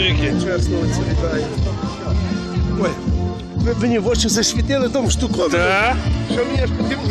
чоловіки. Чесно, це вітаю. Ой, ви мені в очі засвітили тому штуком. Так. Що мені ж потрібно.